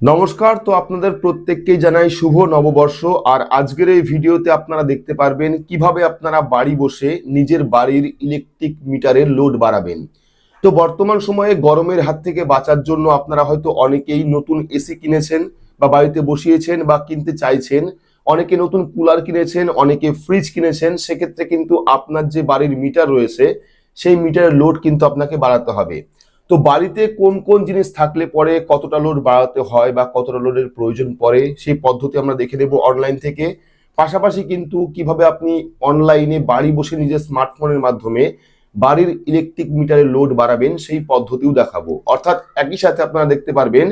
নমস্কার, তো আপনাদের প্রত্যেককেই জানাই শুভ নববর্ষ। আর আজকের এই ভিডিওতে আপনারা দেখতে পারবেন কীভাবে আপনারা বাড়ি বসে নিজের বাড়ির ইলেকট্রিক মিটারের লোড বাড়াবেন। তো বর্তমান সময়ে গরমের হাত থেকে বাঁচার জন্য আপনারা হয়তো অনেকেই নতুন এসি কিনেছেন বা বাড়িতে বসিয়েছেন বা কিনতে চাইছেন। অনেকে নতুন কুলার কিনেছেন, অনেকে ফ্রিজ কিনেছেন। সেক্ষেত্রে কিন্তু আপনার যে বাড়ির মিটার রয়েছে, সেই মিটারের লোড কিন্তু আপনাকে বাড়াতে হবে। তো বাড়িতে কোন কোন জিনিস থাকলে পরে কতটা লোড বাড়াতে হয় বা কতটা লোডের প্রয়োজন পড়ে, সেই পদ্ধতি আমরা দেখে নেব অনলাইন থেকে। পাশাপাশি কিন্তু কীভাবে আপনি অনলাইনে বাড়ি বসে নিজের স্মার্টফোনের মাধ্যমে বাড়ির ইলেকট্রিক মিটারের লোড বাড়াবেন, সেই পদ্ধতিও দেখাবো। অর্থাৎ একই সাথে আপনারা দেখতে পারবেন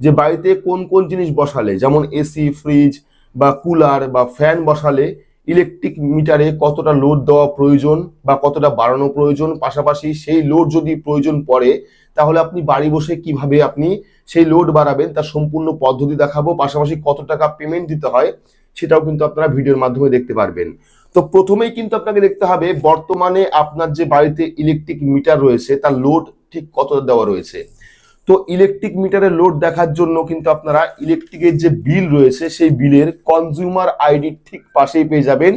যে বাড়িতে কোন কোন জিনিস বসালে, যেমন এসি ফ্রিজ বা কুলার বা ফ্যান বসালে ইলেকট্রিক মিটারে কতটা লোড দেওয়া প্রয়োজন বা কতটা বাড়ানো প্রয়োজন। পাশাপাশি সেই লোড যদি প্রয়োজন পড়ে তাহলে আপনি বাড়ি বসে কীভাবে আপনি সেই লোড বাড়াবেন, তার সম্পূর্ণ পদ্ধতি দেখাবো, পাশাপাশি কত টাকা পেমেন্ট দিতে হয়, সেটাও কিন্তু আপনারা ভিডিওর মাধ্যমে দেখতে পারবেন। তো প্রথমেই কিন্তু আপনাকে দেখতে হবে, বর্তমানে আপনার যে বাড়িতে ইলেকট্রিক মিটার রয়েছে, তার লোড ঠিক কতটা দেওয়া রয়েছে। তো ইলেকট্রিক মিটারের লোড দেখার জন্য কিন্তু আপনারা ইলেকট্রিকের যে বিল রয়েছে, সেই বিলের কনজিউমার আইডি ঠিক পাশেই পেয়ে যাবেন,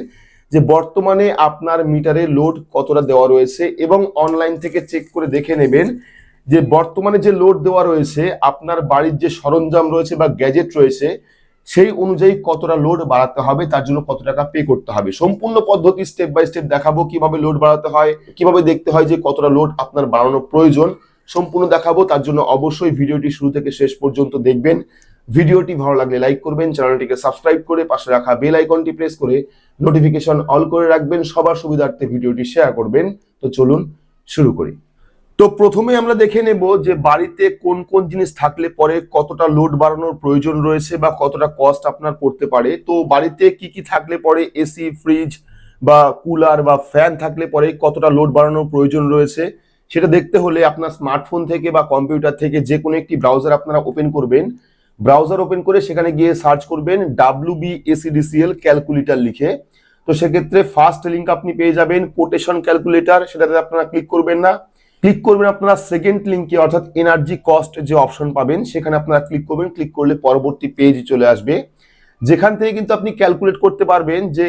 যে বর্তমানে আপনার মিটারে লোড কতটা দেওয়া রয়েছে এবং অনলাইন থেকে চেক করে দেখে নেবেন যে বর্তমানে যে লোড দেওয়া রয়েছে, আপনার বাড়ির যে সরঞ্জাম রয়েছে বা গ্যাজেট রয়েছে, সেই অনুযায়ী কতটা লোড বাড়াতে হবে, তার জন্য কত টাকা পে করতে হবে। সম্পূর্ণ পদ্ধতি স্টেপ বাই স্টেপ দেখাবো কীভাবে লোড বাড়াতে হয়, কীভাবে দেখতে হয় যে কতটা লোড আপনার বাড়ানো প্রয়োজন। সম্পূর্ণ দেখাবো, তার জন্য অবশ্যই ভিডিওটি শুরু থেকে শেষ পর্যন্ত দেখবেন। ভিডিওটি ভালো লাগলে লাইক করবেন, চ্যানেলটিকে সাবস্ক্রাইব করে পাশে রাখা বেল আইকনটি প্রেস করে নোটিফিকেশন অল করে রাখবেন, সবার সুবিধার্থে ভিডিওটি শেয়ার করবেন। তো চলুন শুরু করি। তো প্রথমে আমরা দেখে নেব যে বাড়িতে কোন কোন জিনিস থাকলে পরে কতটা লোড বাড়ানোর প্রয়োজন রয়েছে বা কতটা কস্ট আপনার পড়তে পারে। তো বাড়িতে কি কি থাকলে পরে এসি ফ্রিজ বা কুলার বা ফ্যান থাকলে পরে কতটা লোড বাড়ানোর প্রয়োজন রয়েছে, সেটা দেখতে হলে আপনার স্মার্টফোন থেকে বা কম্পিউটার থেকে যে কোনো একটি ব্রাউজার আপনারা ওপেন করবেন। ব্রাউজার ওপেন করে সেখানে গিয়ে সার্চ করবেন ডাব্লিউ বি এসিডিসিএল ক্যালকুলেটার লিখে। তো সেক্ষেত্রে ফার্স্ট লিঙ্ক আপনি পেয়ে যাবেন কোটেশন ক্যালকুলেটার সেটাতে আপনারা ক্লিক করবেন না। ক্লিক করবেন আপনারা সেকেন্ড লিঙ্কে অর্থাৎ এনার্জি কস্ট যে অপশন পাবেন, সেখানে আপনারা ক্লিক করবেন ক্লিক করলে পরবর্তী পেজ চলে আসবে। যেখান থেকে কিন্তু আপনি ক্যালকুলেট করতে পারবেন যে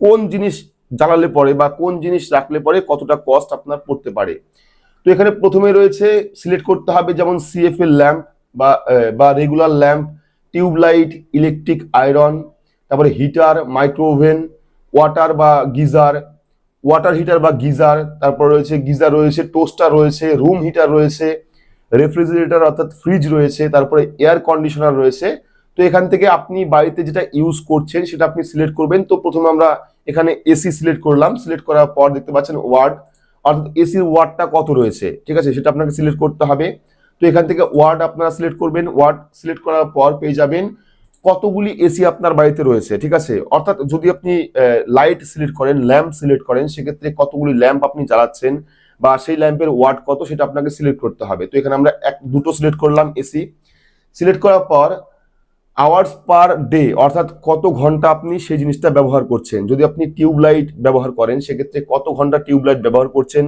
কোন জিনিস জ্বালালে পরে বা কোন জিনিস রাখলে পরে কতটা কস্ট আপনার পড়তে পারে। তো এখানে প্রথমে রয়েছে সিলেক্ট করতে হবে যেমন সিএফ এর ল্যাম্প বা বা regular lamp tubelight electric iron তারপরে হিটার মাইক্রোওভেন ওয়াটার বা গিজার ওয়াটার হিটার বা গিজার, তারপর রয়েছে, গিজার রয়েছে টোস্টার রয়েছে রুম হিটার রয়েছে রেফ্রিজারেটর অর্থাৎ ফ্রিজ রয়েছে, তারপরে এয়ার কন্ডিশনার রয়েছে। তো এখান থেকে আপনি বাড়িতে যেটা ইউজ করছেন সেটা আপনি সিলেক্ট করবেন। তো প্রথমে আমরা এখানে এসি সিলেক্ট করলাম। সিলেক্ট করার পর দেখতে পাচ্ছেন ওয়ার্ড অর্থাৎ এসির ওয়ার্ডটা কত রয়েছে? ঠিক আছে, সেটা আপনাকে সিলেক্ট করতে হবে। তো এখান থেকে ওয়ার্ড আপনারা সিলেক্ট করবেন। ওয়ার্ড সিলেক্ট করার পর পেয়ে যাবেন কতগুলি এসি আপনার বাড়িতে রয়েছে, ঠিক আছে? অর্থাৎ যদি আপনি লাইট সিলেক্ট করেন ল্যাম্প সিলেক্ট করেন, সেক্ষেত্রে কতগুলি ল্যাম্প আপনি জ্বালাচ্ছেন বা সেই ল্যাম্পের ওয়াট কত সেটা আপনাকে সিলেক্ট করতে হবে। তো এখানে আমরা এক, দুটো সিলেক্ট করলাম এসি সিলেক্ট করার পর আওয়ার্স পার ডে অর্থাৎ কত ঘণ্টা আপনি সেই জিনিসটা ব্যবহার করছেন। যদি আপনি টিউবলাইট ব্যবহার করেন, সেক্ষেত্রে কত ঘণ্টা টিউবলাইট ব্যবহার করছেন?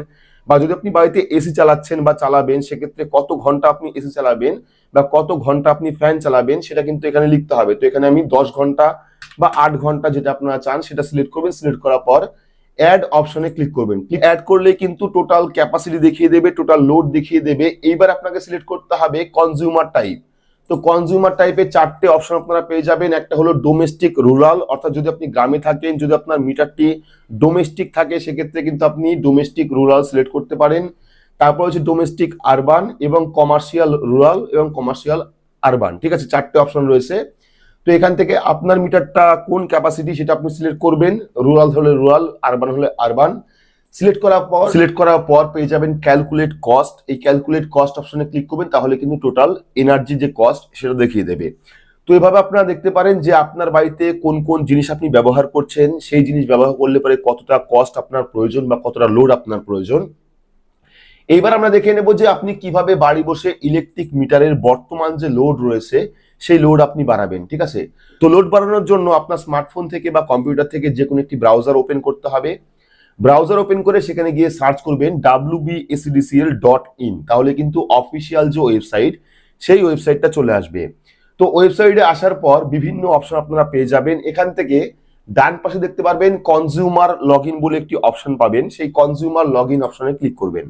বা যদি আপনি বাড়িতে এসি চালাচ্ছেন বা চালাবেন, সেক্ষেত্রে কত ঘণ্টা আপনি এসি চালাবেন বা কত ঘণ্টা আপনি ফ্যান চালাবেন, সেটা কিন্তু এখানে লিখতে হবে। তো এখানে আমি দশ ঘণ্টা বা আট ঘণ্টা যেটা আপনারা চান, সেটা সিলেক্ট করবেন। সিলেক্ট করার পর অ্যাড অপশনে ক্লিক করবেন। ক্লিক অ্যাড করলে কিন্তু টোটাল ক্যাপাসিটি দেখিয়ে দেবে টোটাল লোড দেখিয়ে দেবে। এইবার আপনাকে সিলেক্ট করতে হবে কনজিউমার টাইপ তো কনজিউমার টাইপের চারটে অপশন আপনারা পেয়ে যাবেন। একটা হলো ডোমেস্টিক রুরাল অর্থাৎ যদি আপনি গ্রামে থাকেন, যদি আপনার মিটারটি ডোমেস্টিক থাকে, সেক্ষেত্রে কিন্তু আপনি ডোমেস্টিক রুরাল সিলেক্ট করতে পারেন। তারপর হচ্ছে ডোমেস্টিক আরবান এবং কমার্শিয়াল রুরাল এবং কমার্শিয়াল আরবান ঠিক আছে? চারটে অপশন রয়েছে। তো এখান থেকে আপনার মিটারটা কোন ক্যাপাসিটি সেটা আপনি সিলেক্ট করবেন? রুরাল হলে রুরাল আরবান হলে আরবান সিলেক্ট করার পর সিলেক্ট করার পর পেয়ে যাবেন ক্যালকুলেট কস্ট এই ক্যালকুলেট কস্ট অপশনে ক্লিক করবেন, তাহলে কিন্তু টোটাল এনার্জি যে কস্ট সেটা দেখিয়ে দেবে। তো এভাবে আপনারা দেখতে পারেন যে আপনার বাড়িতে কোন কোন জিনিস আপনি ব্যবহার করছেন, সেই জিনিস ব্যবহার করলে পরে কতটা কস্ট আপনার প্রয়োজন বা কতটা লোড আপনার প্রয়োজন। এইবার আমরা দেখে নেব যে আপনি কীভাবে বাড়ি বসে ইলেকট্রিক মিটারের বর্তমান যে লোড রয়েছে, সেই লোড আপনি বাড়াবেন, ঠিক আছে? তো লোড বাড়ানোর জন্য আপনার স্মার্টফোন থেকে বা কম্পিউটার থেকে যে কোনো একটি ব্রাউজার ওপেন করতে হবে। ব্রাউজার ওপেন করে সেখানে গিয়ে সার্চ করবেন ডাব্লিউ বি ডট ইন তাহলে কিন্তু অফিসিয়াল যে ওয়েবসাইট সেই ওয়েবসাইটটা চলে আসবে। তো ওয়েবসাইটে আসার পর বিভিন্ন অপশন আপনারা পেয়ে যাবেন। এখান থেকে ডান পাশে দেখতে পারবেন কনজিউমার লগ বলে একটি অপশন পাবেন। সেই কনজিউমার লগ অপশনে ক্লিক করবেন।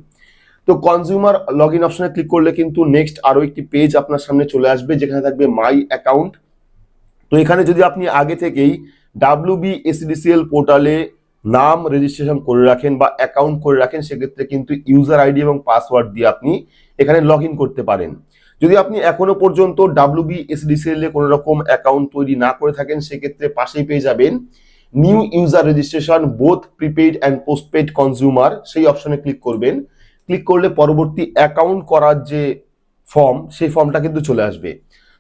তো কনজিউমার লগ ইন অপশনে ক্লিক করলে কিন্তু নেক্সট আরও একটি পেজ আপনার সামনে চলে আসবে, যেখানে থাকবে মাই অ্যাকাউন্ট তো এখানে যদি আপনি আগে থেকেই ডাব্লিউ পোর্টালে নাম রেজিস্ট্রেশন করে রাখেন বা অ্যাকাউন্ট করে রাখেন, সেক্ষেত্রে কিন্তু ইউজার আইডি এবং পাসওয়ার্ড দিয়ে আপনি এখানে লগ করতে পারেন। যদি আপনি এখনও পর্যন্ত ডাব্লিউ বি এ কোনো রকম অ্যাকাউন্ট তৈরি না করে থাকেন, সেক্ষেত্রে পাশেই পেয়ে যাবেন new user registration both prepaid and postpaid consumer সেই অপশনে ক্লিক করবেন। ক্লিক করলে পরবর্তী অ্যাকাউন্ট করার যে ফর্ম সেই ফর্মটা কিন্তু চলে আসবে।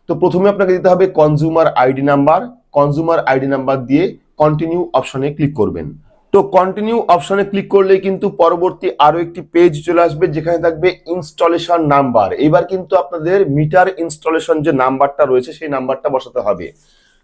তো প্রথমে আপনাকে দিতে হবে consumer ID number consumer ID number দিয়ে কন্টিনিউ অপশনে ক্লিক করবেন। তো কন্টিনিউ অপশনে ক্লিক করলে কিন্তু পরবর্তী আরও একটি পেজ চলে আসবে, যেখানে থাকবে ইনস্টলেশন নাম্বার এবার কিন্তু আপনাদের মিটার ইনস্টলেশন যে নাম্বারটা রয়েছে, সেই নাম্বারটা বসাতে হবে।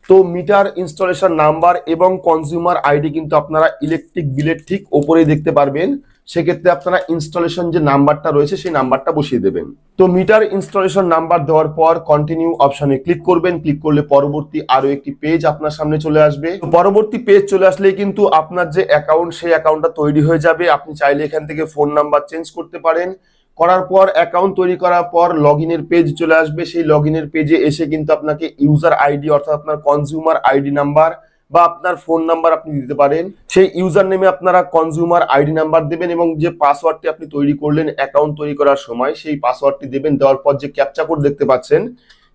তো মিটার ইনস্টলেশন নাম্বার এবং কনজিউমার আইডি কিন্তু আপনারা ইলেকট্রিক বিলের ঠিক ওপরেই দেখতে পারবেন। সেক্ষেত্রে আপনারা ইনস্টলেশন যে নাম্বারটা রয়েছে, সেই নাম্বারটা বসিয়ে দেবেন। তো মিটার ইনস্টলেশন নাম্বার দেওয়ার পর কন্টিনিউ অপশনে ক্লিক করবেন। ক্লিক করলে পরবর্তী আরও একটি পেজ আপনার সামনে চলে আসবে। পরবর্তী পেজ চলে আসলে কিন্তু আপনার যে অ্যাকাউন্ট সেই অ্যাকাউন্টটা তৈরি হয়ে যাবে। আপনি চাইলে এখান থেকে ফোন নাম্বার চেঞ্জ করতে পারেন। করার পর অ্যাকাউন্ট তৈরি করার পর লগ পেজ চলে আসবে। সেই লগ পেজে এসে কিন্তু আপনাকে ইউজার আইডি অর্থাৎ আপনার কনজিউমার আইডি নাম্বার বা আপনার ফোন নাম্বার আপনি দিতে পারেন। সেই ইউজার নেমে আপনারা কনজিউমার আইডি নাম্বার দেবেন এবং যে পাসওয়ার্ডটি আপনি তৈরি করলেন অ্যাকাউন্ট তৈরি করার সময় সেই পাসওয়ার্ডটি দেবেন। দেওয়ার পর যে ক্যাপচা কোড দেখতে পাচ্ছেন,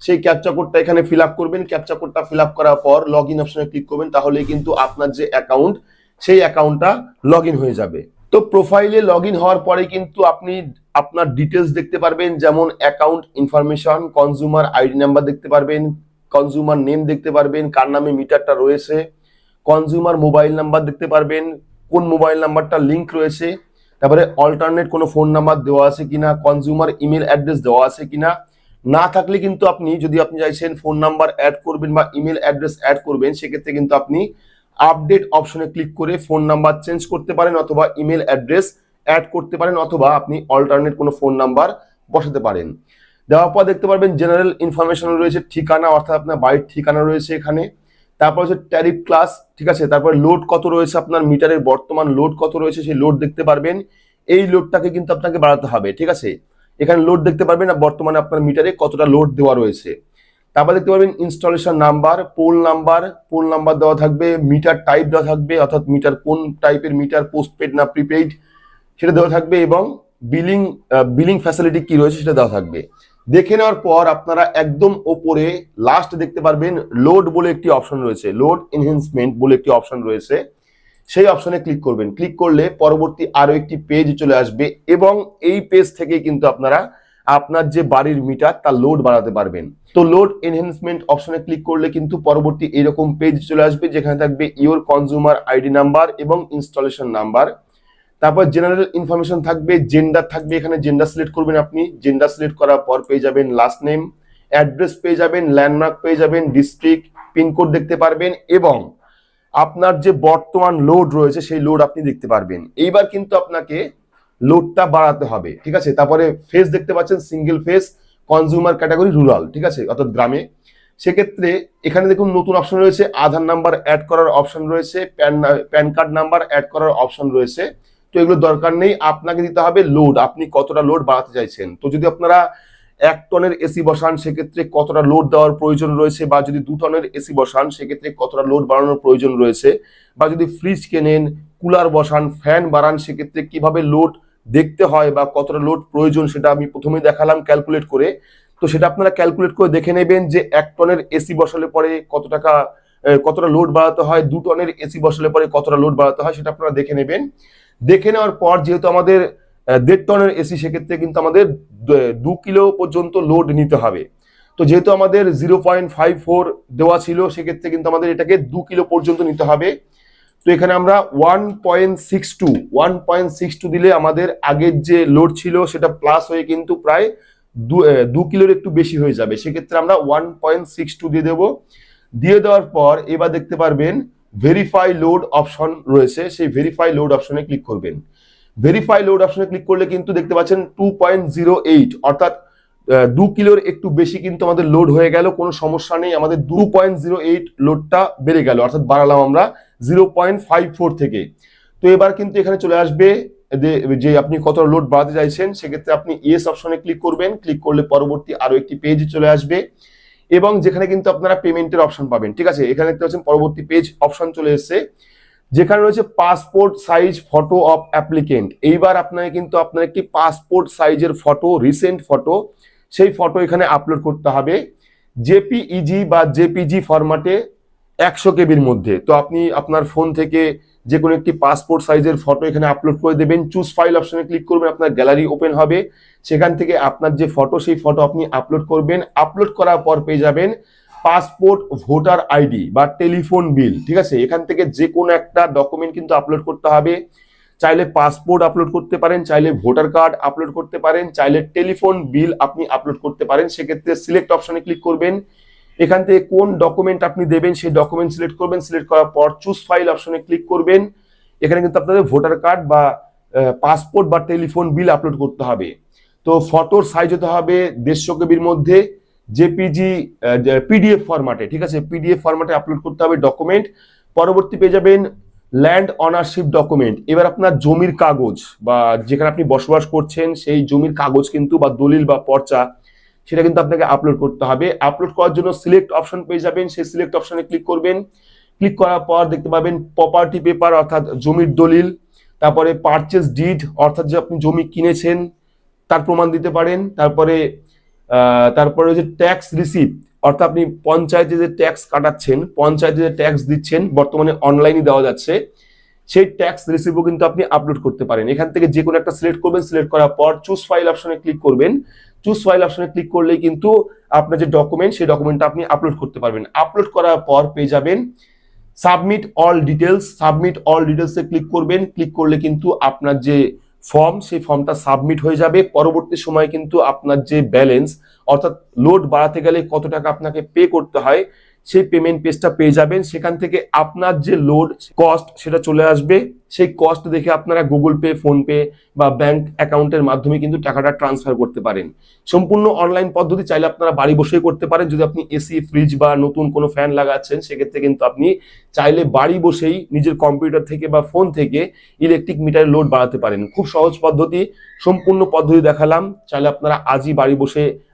সেই ক্যাপচা কোডটা এখানে ফিল করবেন। ক্যাপচা কোডটা ফিল করার পর লগ ইন অপশনে ক্লিক করবেন তাহলে কিন্তু আপনার যে অ্যাকাউন্ট সেই অ্যাকাউন্টটা লগ হয়ে যাবে। তো প্রোফাইলে লগ হওয়ার পরে কিন্তু আপনি আপনার ডিটেলস দেখতে পারবেন, যেমন account information consumer ID number দেখতে পারবেন কনজিউমার নেম দেখতে পারবেন, কার নামে মিটারটা রয়েছে কনজিউমার মোবাইল নাম্বার দেখতে পারবেন, কোন মোবাইল নাম্বারটা লিংক রয়েছে, তারপরে অল্টারনেট কোনো ফোন নাম্বার দেওয়া আছে কিনা কনজিউমার ইমেল অ্যাড্রেস দেওয়া আছে কিনা, না থাকলে কিন্তু আপনি যদি আপনি চাইছেন ফোন নাম্বার অ্যাড করবেন বা ইমেল অ্যাড্রেস অ্যাড করবেন, সেক্ষেত্রে কিন্তু আপনি আপডেট অপশনে ক্লিক করে ফোন নাম্বার চেঞ্জ করতে পারেন অথবা ইমেল অ্যাড্রেস অ্যাড করতে পারেন অথবা আপনি অল্টারনেট কোনো ফোন নাম্বার বসাতে পারেন। দেওয়ার পর দেখতে পারবেন জেনারেল ইনফরমেশন রয়েছে, ঠিকানা, অর্থাৎ আপনার বাড়ির ঠিকানা রয়েছে এখানে। তারপর হচ্ছে ট্যারিফ ক্লাস ঠিক আছে? তারপর লোড কত রয়েছে আপনার মিটারের বর্তমান লোড কত রয়েছে, সেই লোড দেখতে পারবেন। এই লোডটাকে কিন্তু আপনাকে বাড়াতে হবে, ঠিক আছে? এখানে লোড দেখতে পারবেন বর্তমানে আপনার মিটারে কতটা লোড দেওয়া রয়েছে। তারপর দেখতে পারবেন installation number pole number pole number দেওয়া থাকবে মিটার টাইপ দেওয়া থাকবে, অর্থাৎ মিটার কোন টাইপের মিটার পোস্টপেড না প্রিপেইড সেটা দেওয়া থাকবে এবং বিলিং বিলিং ফ্যাসিলিটি কি রয়েছে সেটা দেওয়া থাকবে। দেখে নেওয়ার পর আপনারা একদম ওপরে লাস্ট দেখতে পারবেন লোড বলে একটি অপশন রয়েছে। লোড এনহেন্সমেন্ট বলে একটি অপশন রয়েছে। সেই অপশনে ক্লিক করবেন। ক্লিক করলে পরবর্তী আরও একটি পেজ চলে আসবে এবং এই পেজ থেকে কিন্তু আপনারা আপনার যে বাড়ির মিটার তার লোড বাড়াতে পারবেন। তো লোড এনহেন্সমেন্ট অপশনে ক্লিক করলে কিন্তু পরবর্তী এরকম পেজ চলে আসবে যেখানে থাকবে ইওর কনজিউমার আইডি নাম্বার এবং ইনস্টলেশন নাম্বার তারপর জেনারেল ইনফরমেশন থাকবে জেন্ডার থাকবে, এখানে জেন্ডার সিলেক্ট করবেন আপনি। জেন্ডার সিলেক্ট করার পর পেয়ে যাবেন লাস্ট নেম অ্যাড্রেস পেয়ে যাবেন ল্যান্ডমার্ক পেয়ে যাবেন ডিস্ট্রিক্ট পিনকোড দেখতে পারবেন এবং আপনার যে বর্তমান লোড রয়েছে সেই লোড আপনি দেখতে পারবেন। এইবার কিন্তু আপনাকে লোডটা বাড়াতে হবে, ঠিক আছে? তারপরে ফেস দেখতে পাচ্ছেন single phase consumer category rural ঠিক আছে? অর্থাৎ গ্রামে। সেক্ষেত্রে এখানে দেখুন নতুন অপশন রয়েছে, আধার নাম্বার অ্যাড করার অপশন রয়েছে PAN PAN card number add করার অপশন রয়েছে। তো এগুলো দরকার নেই, আপনাকে দিতে হবে লোড আপনি কতটা লোড বাড়াতে চাইছেন। তো যদি আপনারা এক টনের এসি বসান, সেক্ষেত্রে কতটা লোড দেওয়ার প্রয়োজন রয়েছে বা যদি দু টনের এসি বসান, সেক্ষেত্রে কতটা লোড বাড়ানোর প্রয়োজন রয়েছে। বা যদি ফ্রিজ কেনেন কুলার বসান ফ্যান বাড়ান, সেক্ষেত্রে কীভাবে লোড দেখতে হয় বা কতটা লোড প্রয়োজন সেটা আমি প্রথমে দেখালাম ক্যালকুলেট করে। তো সেটা আপনারা ক্যালকুলেট করে দেখে নেবেন যে এক টনের এসি বসালে পরে কত টাকা কতটা লোড বাড়াতে হয়, দু টনের এসি বসালে পরে কতটা লোড বাড়াতে হয়, সেটা আপনারা দেখে নেবেন। দেখে নেওয়ার পর যেহেতু আমাদের দেড় টনের এসি সেক্ষেত্রে কিন্তু আমাদের দু- কিলো পর্যন্ত লোড নিতে হবে। তো যেহেতু আমাদের জিরো পয়েন্ট ফাইভ ফোর দেওয়া ছিল, সেক্ষেত্রে কিন্তু আমাদের এটাকে দু কিলো পর্যন্ত নিতে হবে। তো এখানে আমরা one point six two one point six two দিলে আমাদের আগের যে লোড ছিল, সেটা প্লাস হয়ে কিন্তু প্রায় দু কিলোর একটু বেশি হয়ে যাবে। সেক্ষেত্রে আমরা ওয়ান পয়েন্ট সিক্স টু দিয়ে দেবো। দিয়ে দেওয়ার পর এবার দেখতে পারবেন ভেরিফাই লোড অপশন রয়েছে, সেই ভেরিফাই লোড অপশনে ক্লিক করবেন। ভেরিফাই লোড অপশনে ক্লিক করলে কিন্তু দেখতে পাচ্ছেন টু পয়েন্ট জিরো এইট অর্থাৎ দু কিলোর একটু বেশি কিন্তু আমাদের লোড হয়ে গেল, কোনো সমস্যা নেই, আমাদের দু পয়েন্ট জিরো এইট লোডটা বেড়ে গেল, অর্থাৎ বাড়ালাম আমরা জিরো পয়েন্ট ফাইভ ফোর থেকে। তো এবার কিন্তু এখানে চলে আসবে, যে- আপনি কত লোড বাড়াতে চাইছেন, সেক্ষেত্রে আপনি ইয়েস অপশনে ক্লিক করবেন ক্লিক করলে পরবর্তী আরও একটি পেজ চলে আসবে। এবং যেখানে কিন্তু আপনারা পেমেন্টের অপশন পাবেন, ঠিক আছে? এখানে দেখতে পাচ্ছেন পরবর্তী পেজ অপশন চলে এসেছে। যেখানে রয়েছে passport size photo of applicant এইবার আপনাকে কিন্তু আপনার একটি পাসপোর্ট সাইজের ফটো রিসেন্ট ফটো সেই ফটো এখানে আপলোড করতে হবে। জেপিইজি বা জেপিজি ফরম্যাটে একশো কেবির মধ্যে। তো আপনি আপনার ফোন থেকে যে কোনো একটি পাসপোর্ট সাইজের ফটো এখানে আপলোড করে দেবেন। চুজ ফাইল অপশনে ক্লিক করবেন, আপনার গ্যালারি ওপেন হবে। সেখান থেকে আপনার যে ফটো সেই ফটো আপনি আপলোড করবেন। আপলোড করার পর পেয়ে যাবেন পাসপোর্ট ভোটার আইডি বা টেলিফোন বিল ঠিক আছে? এখান থেকে যে কোনো একটা ডকুমেন্ট কিন্তু আপলোড করতে হবে। চাইলে পাসপোর্ট আপলোড করতে পারেন, চাইলে ভোটার কার্ড আপলোড করতে পারেন, চাইলে টেলিফোন বিল আপনি আপলোড করতে পারেন। সেক্ষেত্রে সিলেক্ট অপশনে ক্লিক করবেন। এখান থেকে কোন ডকুমেন্ট আপনি দেবেন, সেই ডকুমেন্ট সিলেক্ট করবেন সিলেক্ট করার পর চুজ ফাইল অপশনে ক্লিক করবেন। এখানে কিন্তু আপনাদের ভোটার কার্ড বা পাসপোর্ট বা টেলিফোন বিল আপলোড করতে হবে। তো ফটোর সাইজ হতে হবে দেড়শো কেবির মধ্যে জেপিজি পিডিএফ ফরম্যাটে ঠিক আছে? পিডিএফ ফরম্যাটে আপলোড করতে হবে ডকুমেন্ট পরবর্তী পেয়ে যাবেন ল্যান্ড অনারশিপ ডকুমেন্ট এবার আপনার জমির কাগজ বা যেখানে আপনি বসবাস করছেন, সেই জমির কাগজ কিন্তু বা দলিল বা পর্চা সেটা কিন্তু আপনাকে আপলোড করতে হবে। আপলোড করার জন্য সিলেক্ট অপশন পেয়ে যাবেন। সেই সিলেক্ট অপশনে ক্লিক করবেন। ক্লিক করার পর দেখতে পাবেন প্রপার্টি পেপার অর্থাৎ জমির দলিল, তারপরে পারচেস ডিড অর্থাৎ যে আপনি জমি কিনেছেন, তার প্রমাণ দিতে পারেন। তারপরে তারপরে যে ট্যাক্স রিসিপ্ট অর্থাৎ আপনি পঞ্চায়েতে যে ট্যাক্স কাটাচ্ছেন, পঞ্চায়েতে যে ট্যাক্স দিচ্ছেন, বর্তমানে অনলাইনে দেওয়া যাচ্ছে। সেই ট্যাক্স রিসিপ্টও কিন্তু আপনি আপলোড করতে পারেন। এখান থেকে যে কোনো একটা সিলেক্ট করবেন সিলেক্ট করার পর চুজ ফাইল অপশনে ক্লিক করবেন। চুজ ফাইল অপশনে ক্লিক করলেই কিন্তু আপনার যে ডকুমেন্ট সেই ডকুমেন্টটা আপনি আপলোড করতে পারবেন। আপলোড করার পর পেয়ে যাবেন submit all details submit all ডিটেলসে ক্লিক করবেন। ক্লিক করলে কিন্তু আপনার যে ফর্ম সেই ফর্মটা সাবমিট হয়ে যাবে। পরবর্তী সময় কিন্তু আপনার যে ব্যালেন্স অর্থাৎ লোড বাড়াতে গেলে কত টাকা আপনাকে পে করতে হয় সেই পেমেন্ট পেজটা পেয়ে যাবেন। সেখান থেকে আপনার যে লোড কস্ট সেটা চলে আসবে। সেই কস্ট দেখে আপনারা গুগল পে ফোনপে বা ব্যাংক অ্যাকাউন্টের মাধ্যমে কিন্তু টাকাটা ট্রান্সফার করতে পারেন। সম্পূর্ণ অনলাইন পদ্ধতি চাইলে আপনারা বাড়ি বসেই করতে পারেন। যদি আপনি এসি ফ্রিজ বা নতুন কোনো ফ্যান লাগাচ্ছেন, সেক্ষেত্রে কিন্তু আপনি চাইলে বাড়ি বসেই নিজের কম্পিউটার থেকে বা ফোন থেকে ইলেকট্রিক মিটারের লোড বাড়াতে পারেন। খুব সহজ পদ্ধতি, সম্পূর্ণ পদ্ধতি দেখালাম। চাইলে আপনারা আজই বাড়ি বসে